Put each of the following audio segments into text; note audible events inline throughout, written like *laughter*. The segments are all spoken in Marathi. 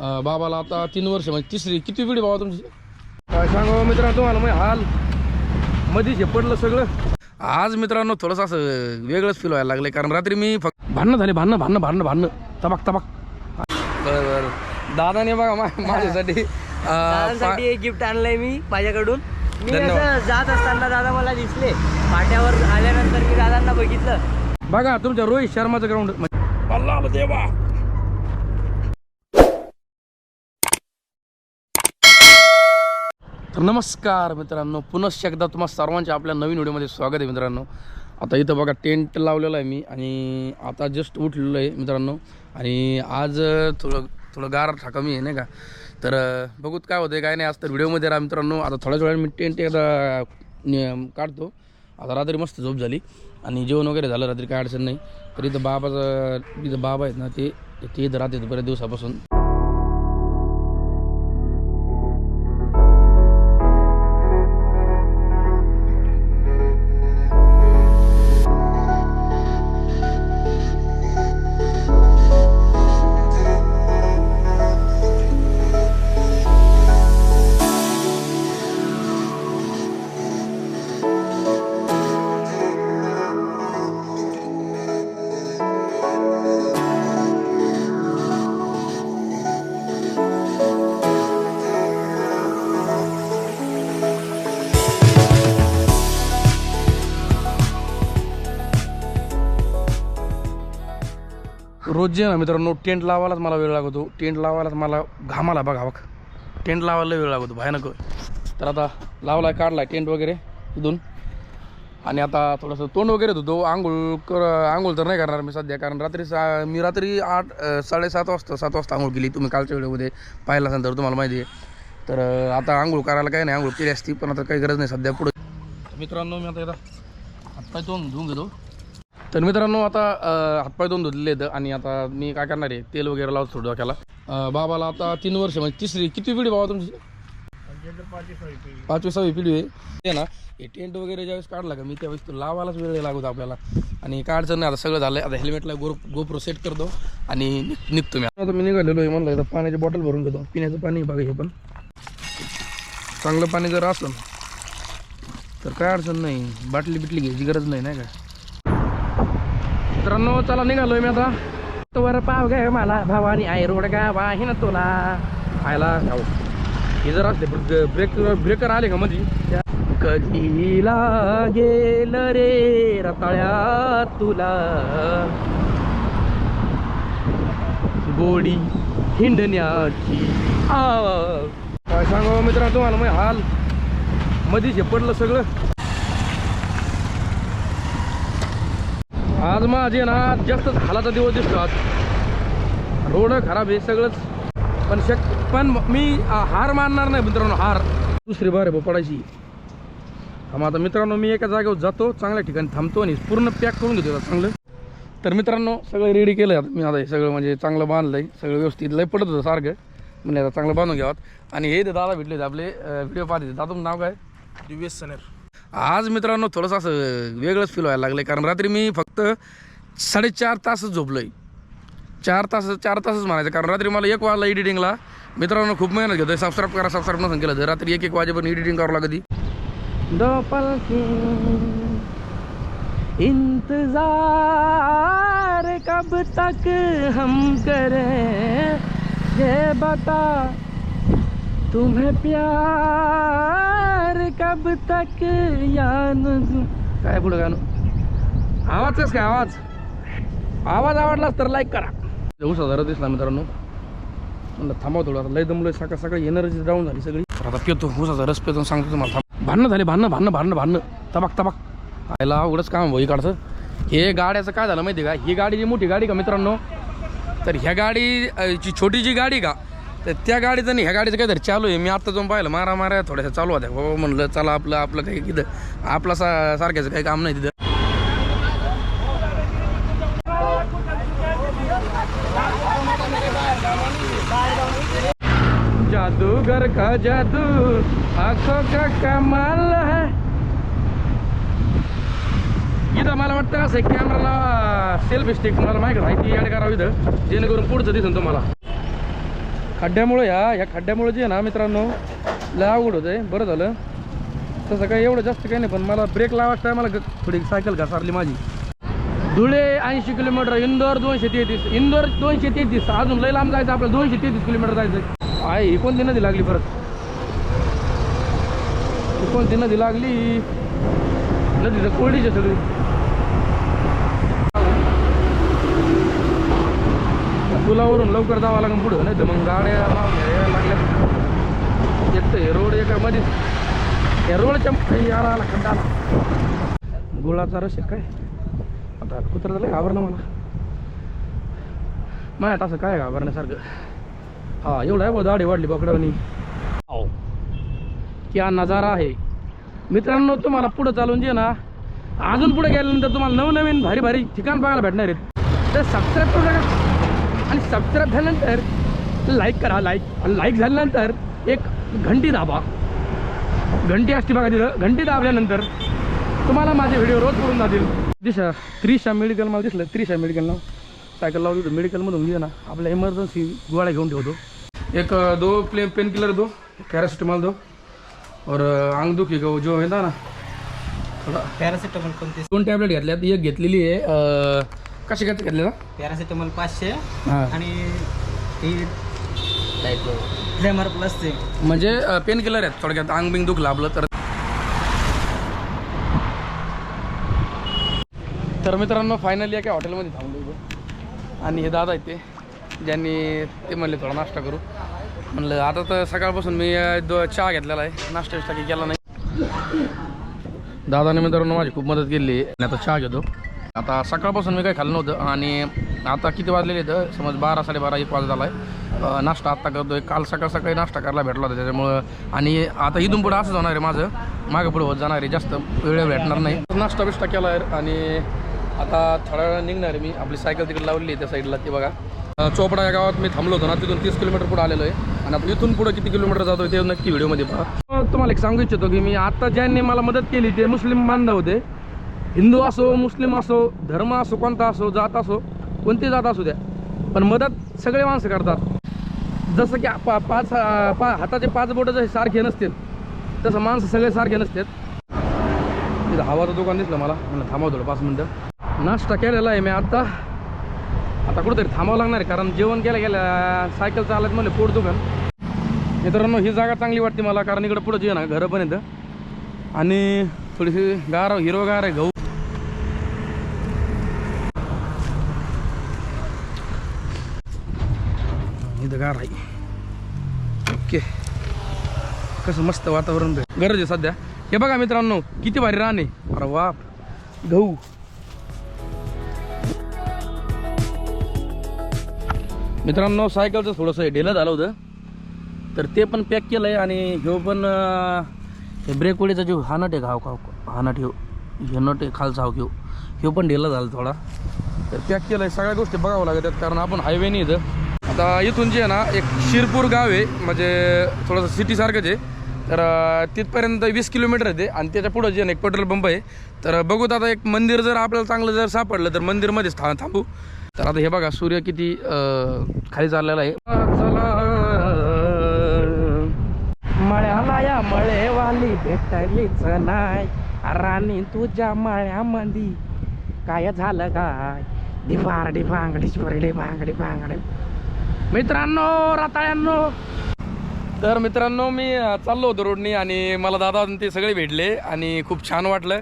अं, बाबाला आता तीन वर्ष म्हणजे तिसरी. किती पिढी बाबा तुमची? काय सांगा मित्रांनो तुम्हाला मग हाल. मध्येच हे पडलं सगळं. आज मित्रांनो थोडंसं असं वेगळंच फील व्हायला लागलं कारण रात्री मी फक्त भांडणं झाले भांडणं भांडणं भांडणं भांडणं. तबाक तबाक. बरं बरं. दादाने बघा मा- *laughs* माझ्यासाठी अं, दादांसाठी एक गिफ्ट आणलंय मी माझ्याकडून. मी धन्यवाद. असं जात असताना दादा मला दिसले. फाट्यावर आल्यानंतर मी दादांना बघितलं. बघा तुमच्या रोहित शर्माचं ग्राउंड देवा. तर नमस्कार मित्रांनो पुनश्च एकदा तुम्हा सर्वांच्या आपल्या नवीन व्हिडिओमध्ये स्वागत आहे मित्रांनो. आता इथं बघा टेंट लावलेला आहे मी आणि आता जस्ट उठलेलो आहे मित्रांनो. आणि आज थोडं थोडं गार ठाकमी आहे नाही का? तर बघूत काय होतं काय नाही आज तर व्हिडिओमध्ये राहा मित्रांनो. आता थोड्याच वेळाने मी टेंट एकदा काढतो. आता रात्री मस्त झोप झाली आणि जेवण वगैरे झालं रात्री काय अडचण नाही. तर इथं बाबाचं इथं बाबा आहेत ना ते ते इथं राहते बऱ्याच दिवसापासून. रोज जे ना मित्रांनो टेंट लावायलाच मला वेळ लागतो. टेंट लावायलाच मला घामाला बघा बघ. टेंट लावायला वेळ लागतो भयानक. तर आता लावलाय काढलाय टेंट वगैरे इथून. आणि आता थोडंसं तोंड वगैरे धुतो. आंघोळ कर आंघोळ तर नाही करणार मी सध्या कारण रात्री सा मी रात्री आठ साडेसात वाजता सात वाजता आंघोळ केली. तुम्ही कालच्या वेळेमध्ये पाहिला असेल तर तुम्हाला माहिती आहे. तर आता आंघोळ करायला काही नाही आंघोळ केली असती पण आता काही गरज नाही सध्या पुढे. मित्रांनो मी आता आत्ता हातपाय तोंड धुवून घेतो. तर मित्रांनो आता हातपाय दोन धुतले आहेत आणि आता मी काय करणार आहे? तेल वगैरे लावतो थोडं डोक्याला. बाबाला आता तीन वर्ष म्हणजे तिसरी किती पिढी बाबा तुमची? पाचवी सहावी पिढी आहे. ना हे टेंट वगैरे ज्यावेळेस काढला का मी त्यावेळेस तो लावायलाच वेळ लागतो आपल्याला. आणि काय अडचण नाही आता सगळं झालं आता हेल्मेटला गो गोप्रो सेट करतो आणि निघतो मी. आता मी निघालेलो आहे म्हणलं तर पाण्याची बॉटल भरून घेतो. पिण्याचं पाणी बघा हे पण. चांगलं पाणी जर असलं तर काय अडचण नाही. बाटली बिटली घ्यायची गरज नाही नाही का? मित्रांनो चला निघालोय मी आता. तोवर पाव गाय हो मला भावानी आई रोड गा वाही ना तुला. खायला खाऊ हे जर असले ब्रेक ब्रेकर आले का मध्ये त्या- कधी लागेल रे रताळ्या तुला? गोडी हिंडण्याची आव. काय सांगावं मित्रांनो तुम्हाला मग हाल मधीच हे पडलं सगळं. आज माझे ना जास्त हालाचा दिवस दिसतो आज रोड खराब आहे सगळंच. पण शक पण मी हार मानणार नाही मित्रांनो हार. दुसरी बार आहे पडायची हा मग आता मित्रांनो मी एका जागेवर जातो चांगल्या ठिकाणी थांबतो आणि पूर्ण पॅक करून घेतो आता चांगलं. तर मित्रांनो सगळं रेडी केलं आहे मी आता हे सगळं म्हणजे चांगलं बांधलं आहे सगळं व्यवस्थित लय पडत होतं सारखं. म्हणजे आता चांगलं बांधून घ्यावं. आणि हे दादा भेटले होते आपले व्हिडिओ पाहते दादा नाव काय? दिव्यस सनेर. आज मित्रांनो थोडंसं असं वेगळंच फील व्हायला लागलं कारण रात्री मी फक्त साडेचार तासच झोपलोय. चार तास चार तासच म्हणायचं. कारण रात्री मला एक वाजला एडिटिंगला मित्रांनो खूप मेहनत घेतोय. सबस्क्राईब करा सबस्क्राईब नसून केलं तर. रात्री एक एक वाजेपर्यंत एडिटिंग करावं लागती. इंतजार कब तक हम करें? ये बता तुम्हें प्यार कब तक यान काय पुढं गाणं? आवाज कस काय आवाज? आवाज आवडलाच तर लाईक करा. उसा जरा दिसला मित्रांनो. म्हणलं थांबा थोडं लय दमलोय सकाळ सकाळी एनर्जी डाऊन झाली सगळी. आता पितो उसाचा रस पितो सांगतो तुम्हाला थांब. भांडणं झाले भांडणं भांडणं भांडणं भांडणं. तबाक तबाक. आयला उघडच काम भाई काढचं हे गाड्याचं काय झालं माहिती आहे का? ही गाडी जी मोठी गाडी का मित्रांनो? तर ह्या गाडी अ, ची छोटी जी गाडी का? तर त्या गाडीचं नाही ह्या गाडीचं काहीतरी चालू आहे. मी आता जाऊन पाहिलं मारा मारा थोड्याशा चालू होत्या बाबा हो, म्हणलं चला आपलं आपलं काही तिथं आपला सा सारख्याचं काही काम नाही तिथं. जादूगर का जादू आंखों का कमाल है. इथं मला वाटतं असं कॅमेराला सेल्फी स्टिक मला माहिती माहिती ॲड करावी इथं जेणेकरून पुढचं दिसून तुम्हाला. खड्ड्यामुळे ह्या ह्या खड्ड्यामुळे जे आहे ना मित्रांनो लय अवघड होतं आहे बरं झालं. तसं काही एवढं जास्त काही नाही पण मला ब्रेक लावायचं आहे मला थोडी सायकल घासारली माझी. धुळे ऐंशी किलोमीटर इंदोर दोनशे तेहतीस. इंदोर दोनशे तेहतीस. अजून लय लांब जायचं आपल्याला दोनशे तेहतीस किलोमीटर जायचं आहे. ही कोणती नदी लागली परत? ही कोणती नदी लागली? नदीचं कोरडीचे सगळी. पुलावरून लवकर जावं लागेल पुढं नाही तर मग गाड्या यायला लागल्या. एक तर हे रोड एका मध्ये या रोडच्या याला आला खड्डा आला गुळाचा रस काय? आता कुत्र झालं घाबरलं मला. माहीत असं काय घाबरण्यासारखं? हा एवढं आहे बघ दाढी वाढली पकडवणी क्या नजारा आहे. मित्रांनो तुम्हाला पुढं चालून जे ना अजून पुढे गेल्यानंतर तुम्हाला नवनवीन भारी भारी ठिकाण बघायला भेटणार आहेत. तर सबस्क्राईब करू नका. आणि सबस्क्राईब झाल्यानंतर लाईक करा लाईक. आणि लाईक झाल्यानंतर एक घंटी दाबा. घंटी असते बघा तिथं. घंटी दाबल्यानंतर तुम्हाला माझे व्हिडिओ रोज करून जातील. दिशा त्रिशा मेडिकल मला दिसलं. त्रिशा मेडिकल नाव. सायकल लावली होती. मेडिकलमधून घे ना. आपल्या इमर्जन्सी गोळ्या घेऊन ठेवतो. एक दो प्ले पेन किलर दो. पॅरासिटामॉल दो. और अंग दुखी का वो जो है ना थोडा. पॅरासिटामॉल कोणते? दोन टॅबलेट घेतल्यात. एक घेतलेली आहे कशी घेत घेतली ना पॅरासिटामॉल पाचशे हां. आणि ती फ्लेमर प्लसचे म्हणजे पेन किलर आहेत थोडक्यात. अंग बिंग दुखलं आपलं तर. तर मित्रांनो फायनली एका हॉटेलमध्ये थांबलो होतो आणि हे दादा आहेत ते ज्यांनी ते म्हणले थोडा नाश्ता करू. म्हणलं आता तर सकाळपासून मी अं, दो चहा घेतलेला आहे. नाश्ता बिष्टा काही केला नाही. दादाने मित्रांनो माझी खूप मदत केली. आणि आता चहा घेतो. आता सकाळपासून मी काही खाल्लं नव्हतं आणि आता किती वाजलेले तर समज बारा साडेबारा एक वाजत झाला आहे नाश्ता आत्ता करतो आहे काल सकाळ सकाळी नाश्ता करायला भेटला होता त्याच्यामुळं. आणि आता इथून पुढं असं जाणार आहे माझं. मागं पुढं होत जाणार आहे. जास्त वेळ भेटणार नाही. नाश्ता बिष्टा केला आहे आणि आता थोड्या वेळा निघणार आहे मी. आपली सायकल तिकडे लावली आहे त्या साईडला ती बघा. चोपडा या गावात मी थांबलो होतो ना तिथून तीस किलोमीटर पुढे आलेलो आहे. आणि आपण इथून पुढे किती किलोमीटर जातो ते नक्की व्हिडिओमध्ये पहा. तुम्हाला एक सांगू इच्छितो की मी आता ज्यांनी मला मदत केली ते मुस्लिम बांधव होते. हिंदू असो मुस्लिम असो धर्म असो कोणता असो जात असो कोणती जात असू द्या. पण मदत सगळे माणसं करतात. जसं की पा पाच पा हाताचे पाच बोटं जसे सारखे नसतील तसं माणसं सगळे सारखे नसतात. तिथं हवाचं दुकान दिसलं मला. म्हणलं थांबव थोडं पाच मिनटं नाश्ता केलेला आहे मी आत्ता आता कुठंतरी थांबावं लागणार आहे कारण जेवण केलं गेल्या सायकल चालत म्हणलं पोट दुकान मित्रांनो ही जागा चांगली वाटते मला कारण इकडं पुढं जे ना घरं पण येतं आणि थोडीशी गार हिरवगार आहे गहू इथं गार आहे ओके. कसं मस्त वातावरण गरज आहे सध्या. हे बघा मित्रांनो किती भारी रान आहे. अरे वाप गहू. मित्रांनो सायकलचं थोडंसं ढेलं झालं होतं. तर ते पण पॅक केलं आहे आणि ह्यो पण हे ब्रेक वडीचा जो हा नट आहे घाव खाव हा नट ह्यो ह्यो नट आहे खालचा हाव घेऊ. ह्यो पण ढिला झाला थोडा. तर पॅक केलं आहे सगळ्या गोष्टी बघावं लागतात कारण आपण हायवे नाही इथं. आता इथून जे आहे ना एक शिरपूर गाव आहे म्हणजे थोडंसं सिटीसारखंच आहे. तर तिथपर्यंत वीस किलोमीटर आहे ते. आणि त्याच्या पुढं जे आहे ना एक पेट्रोल पंप आहे. तर बघूत आता एक मंदिर जर आपल्याला चांगलं जर सापडलं तर मंदिरमध्येच था थांबू. तर आता हे बघा सूर्य किती खाली चाललेला आहे. चला मळ्याला या मळेवाली भेटलीच नाही. राणी तुझ्या मळ्यामध्ये काय झालं काय डिफार डिफांग डिस्पर भांगडी डिफांग मित्रांनो राताळ्यांनो. तर मित्रांनो मी चाललो होतो रोडनी आणि मला दादा ते सगळे भेटले आणि खूप छान वाटलं.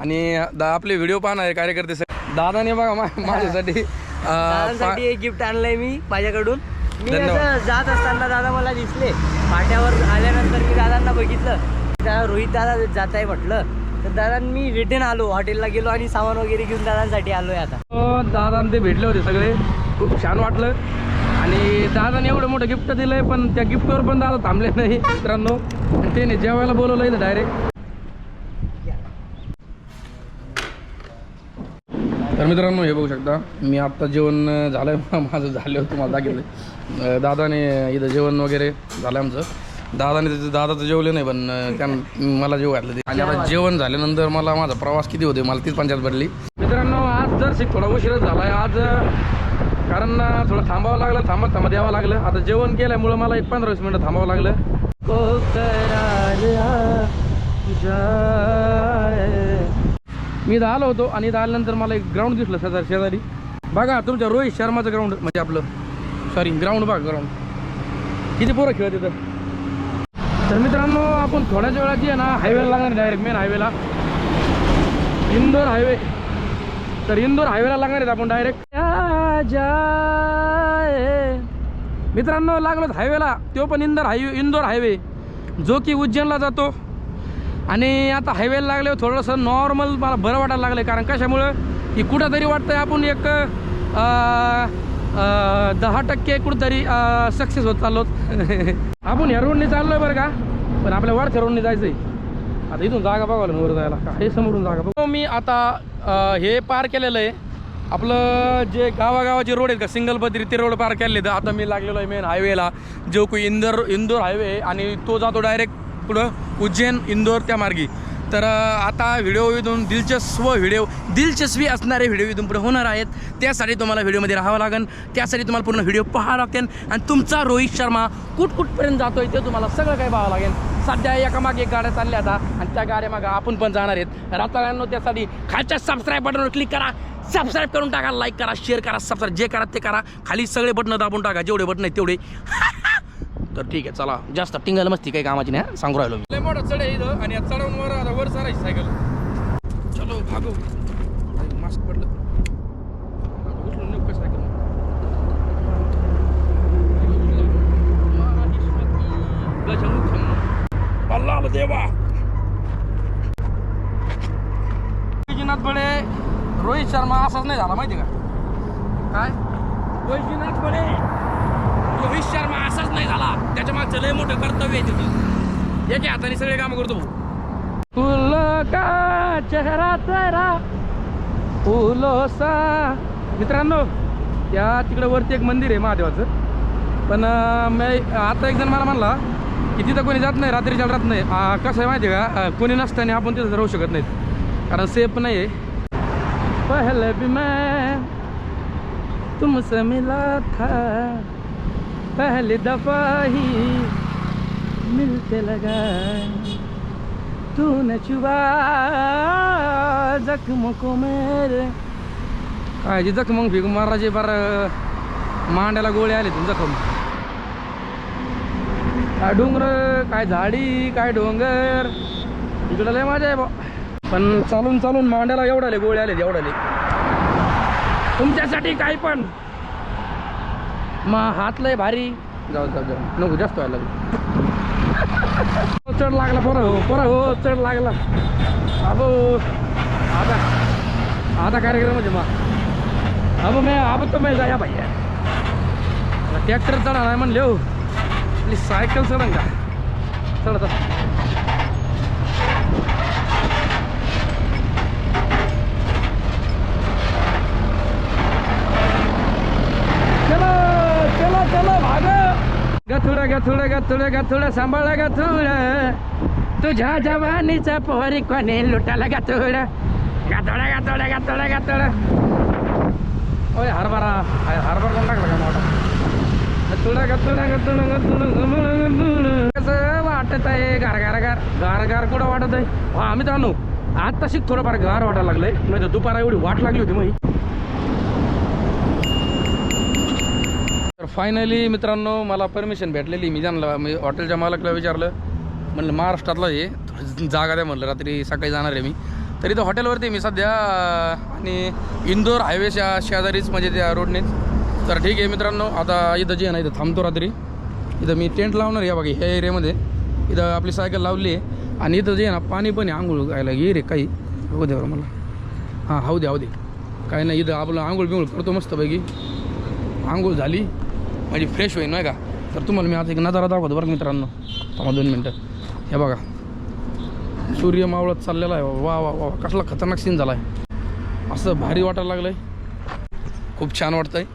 आणि दा आपले व्हिडिओ पाहणारे कार्यकर्ते सगळे. दादाने बघा मा- माझ्यासाठी अ, *laughs* पा- दादासाठी एक गिफ्ट आणलंय मी माझ्याकडून. मी धन्यवाद. असं जात असताना दादा मला दिसले. फाट्यावर आल्यानंतर मी दादांना बघितलं. त्या रोहित दादा जात आहे म्हटलं. तर दादांनी मी रिटर्न आलो हॉटेलला गेलो आणि सामान वगैरे घेऊन दादांसाठी आलोय आता. अ, दादा ते भेटले होते सगळे. खूप छान वाटलं. आणि दादाने एवढं मोठं गिफ्ट दिलंय पण त्या गिफ्टवर पण दादा थांबले नाही मित्रांनो. त्याने जेवायला बोलवलं इथं डायरेक्ट तर मित्रांनो हे बघू शकता मी आत्ता जेवण झालंय झालं *laughs* माझं झालं तुम्हाला दाखवलं दादाने इथं जेवण वगैरे झालं आमचं. दादाने त्याचं दादाचं जेवलं नाही पण त्यानं मला जेव घातलं ते. आणि आता जेवण झाल्यानंतर मला माझा प्रवास किती होते मला तीच पंचायत पडली मित्रांनो आज जर थोडा उशीरच झाला आहे आज कारण ना थोडं थांबावं लागलं थांबत थांबत यावं लागलं. आता जेवण केल्यामुळं मला एक पंधरा वीस मिनटं थांबावं लागलं. मी इथं आलो होतो आणि इथं आल्यानंतर मला एक ग्राउंड दिसलं शेजारी शेजारी. बघा तुमच्या रोहित शर्माचं ग्राउंड म्हणजे आपलं सॉरी ग्राउंड बघा ग्राउंड किती पोरं खेळत तिथं तर मित्रांनो आपण थोड्याच वेळात आहे ना हायवेला लागणार डायरेक्ट मेन हायवेला इंदोर हायवे तर इंदोर हायवेला लागणार आहेत आपण डायरेक्ट मित्रांनो लागलो हायवेला तो पण इंदोर हायवे इंदोर हायवे जो की उज्जैनला जातो. आणि आता हायवेला लागल्यावर थोडंसं नॉर्मल मला बरं वाटायला लागलं कारण कशामुळं? की कुठंतरी वाटतंय आपण एक दहा टक्के कुठंतरी सक्सेस होत चाललो *laughs* आपण ह्या रोडने चाललोय बरं का? पण आपल्या वरच्या रोडने जायचं आहे आता इथून जागा बघायला वर जायला. काय समोरून जागा बघ. मी आता हे पार केलेलं आहे. आपलं जे गावागावाचे रोड आहेत का सिंगल पदरी ते रोड पार केले तर आता मी लागलेलो आहे मेन हायवेला जो की इंदोर इंदोर हायवे आहे आणि तो जातो डायरेक्ट पुढं उज्जैन इंदोर त्या मार्गी. तर आता व्हिडिओ इथून दिलचस्व व्हिडिओ दिलचस्वी असणारे व्हिडिओ इथून पुढे होणार आहेत. त्यासाठी तुम्हाला व्हिडिओमध्ये राहावं लागेल त्यासाठी तुम्हाला पूर्ण व्हिडिओ पाहावं लागेल आणि तुमचा रोहित शर्मा कुठ कुठपर्यंत आहे ते तुम्हाला सगळं काही पाहावं लागेल सध्या एकामागे एक गाड्या चालल्या आता आणि त्या गाड्यामागं आपण पण जाणार आहेत. रात्रांनो त्यासाठी खालच्या सबस्क्राईब बटनवर क्लिक करा. सबस्क्राईब करून टाका लाईक करा शेअर करा सबस्क्राईब जे करा ते करा. खाली सगळे बटणं दाबून टाका जेवढे बटन आहेत तेवढे. *laughs* तर ठीक आहे चला. जास्त टिंगल मस्ती काही कामाची नाही सांगू राहिलो मी. मोठा चढ इथं आणि चढवून वर आता वर चढायची सायकल चलो भागो. मास्क पडलं. आता उचलून सायकल अल्लाह देवा. बडे रोहित शर्मा असाच नाही झाला माहिती का? काय? वैजनाथ बडे रोहित शर्मा असाच नाही झाला. त्याच्या मागचं लय मोठं कर्तव्य आहे तिथं. एके हाताने सगळे कामं करतो फुल का चेहरा तेरा फुलो सा. मित्रांनो त्या तिकडे वरती एक मंदिर आहे महादेवाचं. पण मी आता एक जण मला म्हणला की तिथं कोणी जात नाही रात्रीच्या राहत नाही. कसं आहे माहिती आहे का? कोणी नसताना आपण तिथं राहू शकत नाहीत. कारण सेफ नाही आहे. पहले भी मैं तुमसे मिला था। पहली दफा ही मिलते लगा। तूने चुबा जख्म को मेरे। काय जी जखम फिक महाराजे बार मांड्याला गोळे आले तुम जखम. काय डोंगर काय झाडी काय डोंगर. इकडं लय मजा आहे बा. पण चालून चालून मांड्याला एवढाले गोळे आले एवढाले तुमच्यासाठी काय पण. मग हात लय भारी. जाऊ जाऊ जाऊ. नको जास्त व्हायला लागलं. चढ लागला पोरं हो पोरं हो चढ लागला. अबो आता आता कार्यक्रम म्हणजे मग अबो मी अब तो मी जाया भैया ट्रॅक्टर चढा नाही म्हणले हो. आपली सायकल चढन का? चढत चलो चलो चलो भाग गथुडा गथुडा गथुडा गथुडा सांभाळा गथुडा तुझ्या जवानीचा पोहरी कोणी लुटाला गथुडा गथुडा गथुडा गथुडा गथुडा ओय हरभरा हरभर हरभरा कोण टाकला का मोठा गथुडा गथुडा गथुडा गथुडा कसं वाटत आहे गार गार गार गार गार कुठं वाटत आहे आम्ही तर आणू आज तशीच थोडंफार गार वाटायला लागलंय म्हणजे दुपारा एवढी वाट लागली होती मग तर फायनली मित्रांनो मला परमिशन भेटलेली. मी जाणलं मी हॉटेलच्या मालकला विचारलं. म्हणलं महाराष्ट्रातलं हे थोडी जागा द्या म्हणलं रात्री सकाळी जाणार आहे मी. तर इथं हॉटेलवरती मी सध्या. आणि इंदोर हायवेच्या शेजारीच म्हणजे त्या रोडनेच तर ठीक आहे मित्रांनो आता इथं जे आहे ना इथं थांबतो रात्री. इथं मी टेंट लावणार या बघा ह्या एरियामध्ये इथं आपली सायकल लावली आहे. आणि इथं जे आहे ना पाणी पण आहे आंघोळ घ्यायला ये रे काही. हो दे बरं मला. हां हाऊ दे हाऊ दे. काही नाही इथं आपलं आंघोळ बिंघोळ करतो मस्तपैकी. आंघोळ झाली. म्हणजे फ्रेश होईल नाही का? तर तुम्हाला मी आता एक नजारा दाखवतो बरं मित्रांनो. थांबा दोन मिनटं. हे बघा. सूर्य मावळत चाललेला आहे. वा वा वा कसला खतरनाक सीन झाला आहे असं भारी वाटायला लागलं आहे खूप छान वाटतं आहे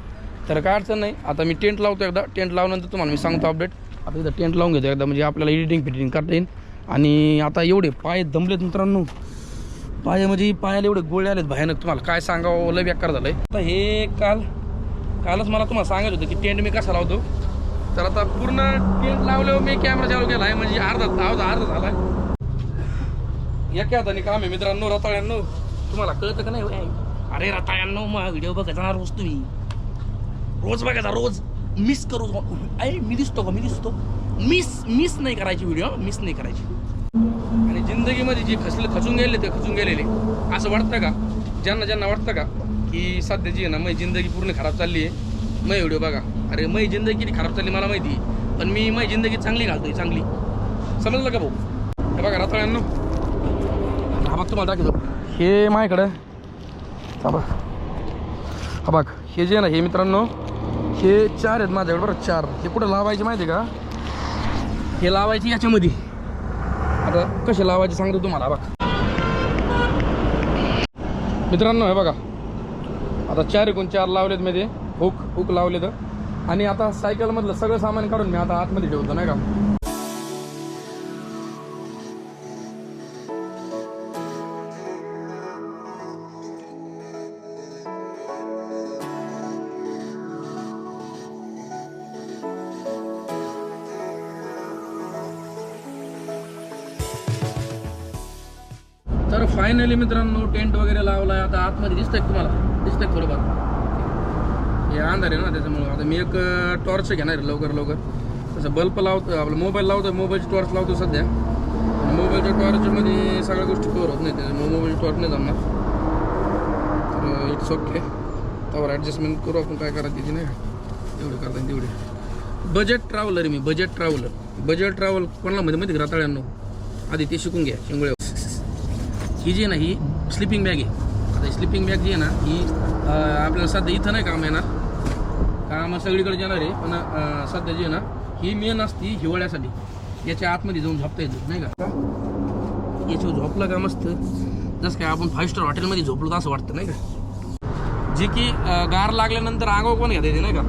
तर काय अडचण नाही. आता मी टेंट लावतो एकदा. टेंट लावल्यानंतर तुम्हाला मी सांगतो अपडेट आता इथं टेंट लावून घेतो एकदा. म्हणजे आपल्याला एडिटिंग फिटिंग करता येईल. आणि आता एवढे पाय दमलेत मित्रांनो. पाय म्हणजे पायाला एवढे गोळे आलेत भयानक. तुम्हाला काय सांगावं? लय बेकार झालं आहे आता हे काल कालच मला तुम्हाला सांगत होतं की टेंट मी कसा लावतो. तर आता पूर्ण टेंट लावल्यावर मी कॅमेरा चालू केला आहे म्हणजे अर्धा अर्धा अर्धा झाला. एका हाताने काम आहे मित्रांनो रताळ्यांनो. तुम्हाला कळतं का नाही? अरे रताळ्यांनो मग व्हिडिओ बघायचा ना रोज तुम्ही. रोज बघायचा रोज. मिस करू. अरे मी दिसतो का? मी दिसतो. मिस मिस नाही करायची व्हिडिओ मिस नाही करायची. आणि जिंदगीमध्ये जे खचले खचून गेले ते खचून गेलेले. असं वाटतं का? ज्यांना ज्यांना वाटतं का? की सध्या जी आहे ना माझी जिंदगी पूर्ण खराब चालली आहे. मै व्हिडिओ बघा. अरे मै जिंदगी किती खराब चालली मला माहिती आहे. पण मी माझी जिंदगी चांगली घालतोय चांगली. समजलं का भाऊ? हे बघा रातळ्यांना. हा बघ तुम्हाला दाखवतो. हे माझ्याकडं. हा बघ. हा बघ हे जे आहे ना हे मित्रांनो हे चार आहेत माझ्याकडे बरं चार. हे कुठं लावायचे माहिती आहे का? हे लावायचे याच्यामध्ये. आता कसे लावायचे सांगतो तुम्हाला बघ. मित्रांनो हे बघा. आता चार एकूण चार लावलेत मध्ये. हुक हुक लावलेत. आणि आता सायकलमधलं सगळं सामान काढून मी आता आतमध्ये ठेवतो नाही का? फायनली मित्रांनो टेंट वगैरे लावलाय. आता आतमध्ये दिसतंय तुम्हाला? दिसतंय का थोडंफार. हे अंधार आहे ना त्याच्यामुळं. आता मी एक टॉर्च घेणार लवकर लवकर. तसं बल्ब लावतो आपला मोबाईल लावतो मोबाईलची टॉर्च लावतो सध्या. मोबाईलच्या टॉर्चमध्ये सगळ्या गोष्टी कवर होत नाही त्याच्यामुळे मोबाईलची टॉर्च नाही जमणार. तर इट्स ओके त्यावर ॲडजस्टमेंट करू आपण. काय करायची ती नाही. का एवढी करता येईल तेवढी. बजेट ट्रॅव्हलर मी. बजेट ट्रॅव्हलर बजेट ट्रॅव्हल कोणाला माहिती? माहिती राताळ्यांनो? आधी ते शिकून घ्या. शिंगोळे ही जी आहे ना ही स्लिपिंग बॅग आहे. आता ही स्लिपिंग बॅग जी आहे ना ही आपल्याला सध्या इथं नाही काम येणार. काम सगळीकडे येणार आहे पण सध्या जी आहे ना ही मेन असती हिवाळ्यासाठी. याच्या आतमध्ये जाऊन झोपता येतो नाही का? याच्यावर झोपलं का मस्त जसं काय आपण फाईव्ह स्टार हॉटेलमध्ये झोपलो तर असं वाटतं नाही का? जे की गार लागल्यानंतर आगाव पण घेता येते नाही का?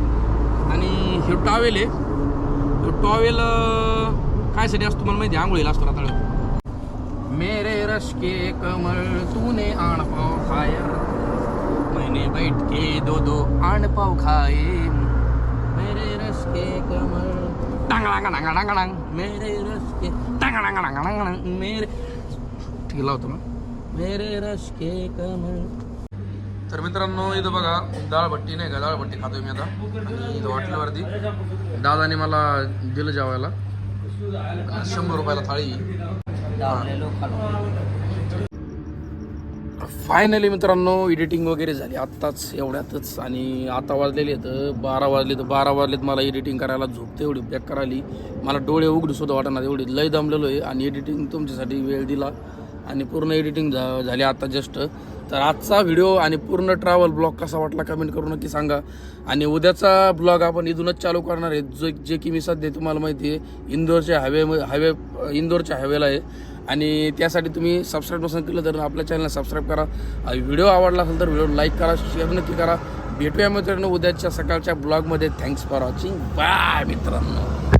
आणि हे टॉवेल आहे. टॉवेल कायसाठी असतो मला माहिती आहे, आंघोळीला असतो आता मेरे रश के कमल तूने आण पाव खाया मैंने बैठ के दो दो आण पाव खाए। मेरे रस के कमल टांग मेरे रस के टांग मेरे ठीक लावतो मग मेरे रस के कमल। तर मित्रांनो इथं बघा डाळभट्टी नाही का? डाळभट्टी खातोय मी आता. इथं हॉटेलवरती. दादाने मला दिलं जेवायला. शंभर रुपयाला थाळी. फायनली मित्रांनो एडिटिंग वगैरे झाली. आत्ताच एवढ्यातच. आणि आता वाजलेले आहेत बारा वाजले तर बारा वाजलेत मला एडिटिंग करायला झोपते एवढी बेकार आली मला डोळे उघडू सुद्धा वाटणार एवढी लय दमलेलो आहे. आणि एडिटिंग तुमच्यासाठी वेळ दिला. आणि पूर्ण एडिटिंग झा झाली आता जस्ट तर आजचा व्हिडिओ आणि पूर्ण ट्रॅव्हल ब्लॉग कसा वाटला कमेंट करू नक्की सांगा. आणि उद्याचा ब्लॉग आपण इथूनच चालू करणार आहे. जो जे की मी सध्या तुम्हाला माहिती आहे इंदोरच्या हायवे हायवे इंदोरच्या हायवेला आहे. आणि त्यासाठी तुम्ही सबस्क्राईब नसेल केलं तर आपल्या चॅनलला सबस्क्राईब करा. व्हिडिओ आवडला असेल तर व्हिडिओ लाईक करा शेअर नक्की करा. भेटूया मित्रांनो उद्याच्या सकाळच्या ब्लॉगमध्ये थँक्स फॉर वॉचिंग बाय मित्रांनो.